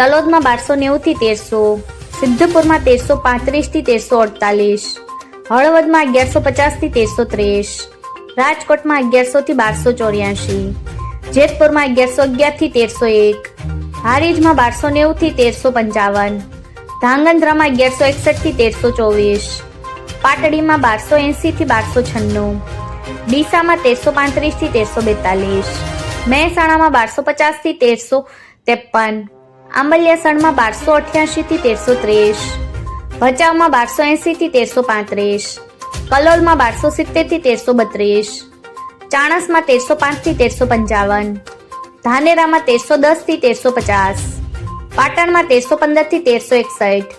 તલોદમાં બારસો નેવુંથી તેરસો, સિદ્ધપુરમાં તેરસો પાંત્રીસથી તેરસો અડતાલીસ, હળવદમાં અગિયારસો પચાસથી તેરસો ત્રીસ, રાજકોટમાં અગિયારસોથી બારસો ચોર્યાસી, જેતપુરમાં અગિયારસો અગિયારથી તેરસો એક, હારીજમાં બારસો નેવુંથી તેરસો પંચાવન, ધાંગધ્રામાં અગિયારસો એકસઠથી તેરસો ચોવીસ, પાટડીમાં બારસો એંસીથી બારસો છન્નું, ડીસામાં તેરસો પાંત્રીસથી તેરસો બેતાલીસ, મહેસાણામાં બારસો પચાસથી તેરસો ત્રેપન આંબલિયાસણમાં બારસો અઠ્યાસી થી તેરસો ત્રીસ ભચાઉમાં બારસો એંસીથી તેરસો પાંત્રીસ. કલોલમાં બારસો સિત્તેરથી તેરસો બત્રીસ. ચાણસમાં તેરસો પાંચથી તેરસો પંચાવન. ધાનેરામાં તેરસો દસથી તેરસો પચાસ. પાટણમાં તેરસો પંદરથી તેરસો એકસઠ.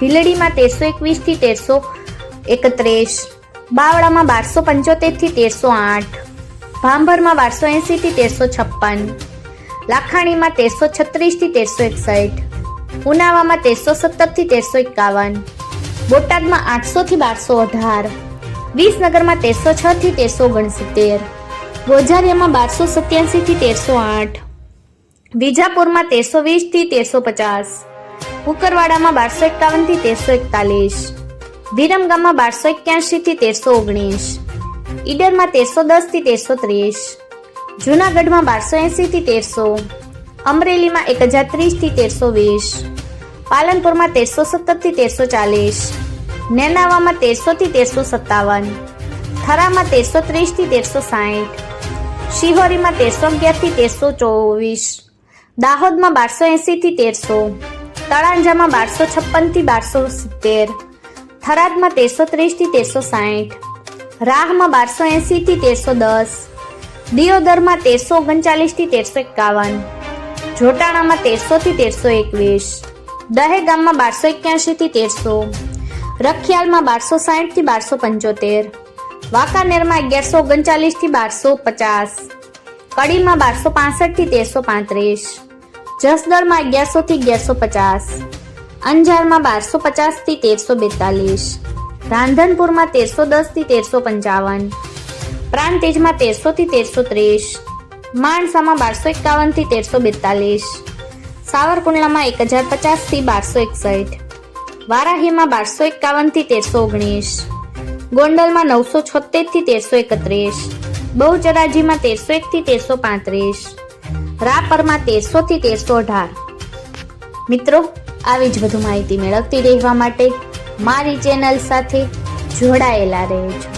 ભીલડીમાં તેરસો એકવીસથી તેરસો એકત્રીસ. બાવળામાં બારસો પંચોતેરથી તેરસો આઠ. ભાંભરમાં બારસો એંસીથી તેરસો છપ્પન. લાખાણીમાં તેરસો છત્રીસથી તેરસો એકસઠ. ઉનાવામાં તેરસો સત્તરથી તેરસો એકાવન. બોટાદમાં આઠસો થી બારસો અઢાર. વિસનગરમાં તેરસો છ થી તેરસો ઓગણસિત્તેર. ગોઝારિયામાં બારસો સત્યાસી થી તેરસો આઠ. વિજાપુરમાં તેરસો વીસથી તેરસો પચાસ. કુકરવાડામાં બારસો એકાવનથી તેરસો એકતાલીસ. વિરમગામમાં બારસો એક્યાસી થી તેરસો ઓગણીસ. ઈડરમાં તેરસો દસથી તેરસો ત્રીસ. જુનાગઢમાં બારસો એંસીથી તેરસો. અમરેલીમાં એક હજાર ત્રીસથી તેરસો વીસ. પાલનપુરમાં તેરસો સત્તરથી તેરસો ચાલીસ. નેનાવામાં તેરસો થી તેરસો સત્તાવન. થરામાં તેરસો ત્રીસથી તેરસો સાઠ શિહોરીમાં તેરસો અગિયારથી તેરસો ચોવીસ. દાહોદમાં બારસો એંસીથી તેરસો. તળાંજામાં બારસો છપ્પનથી બારસો સિત્તેર. થરાદમાં તેરસો ત્રીસથી તેરસો સાઠ રાહમાં બારસો એંસીથી તેરસો દસ. દિયોદરમાં તેરસો ઓગણચાલીસથી તેરસો એકાવન. જોટાણામાં તેરસો થી તેરસો એકવીસ. દહેગામમાં બારસો એક્યાસી થી તેરસો. રખિયાલમાં બારસો સાઠથી બારસો પંચોતેર. વાંકાનેરમાં અગિયારસો ઓગણચાલીસથી બારસો પચાસ. કડીમાં બારસો પાસઠથી તેરસો પાંત્રીસ. જસદણમાં અગિયારસો થી અગિયારસો પચાસ. અંજારમાં બારસો પચાસથી તેરસો બેતાલીસ. રાંધનપુરમાં તેરસો દસથી તેરસો પંચાવન. પ્રાંતિજમાં તેરસો થી તેરસો ત્રીસ માણસામાં બારસો એકાવનથી તેરસો બેતાલીસ, સાવરકુંડલામાં એક હજાર પચાસથી બારસો એકસઠ, વારાહીમાં બારસો એકાવનથી તેરસો ઓગણીસ, ગોંડલમાં નવસો છોતેરથી તેરસો એકત્રીસ, બહુચરાજીમાં તેરસો એક થી તેરસો પાંત્રીસ, રાપરમાં તેરસો થી તેરસો અઢાર. મિત્રો, આવી જ વધુ માહિતી મેળવતી રહેવા માટે મારી ચેનલ સાથે જોડાયેલા રહેજો.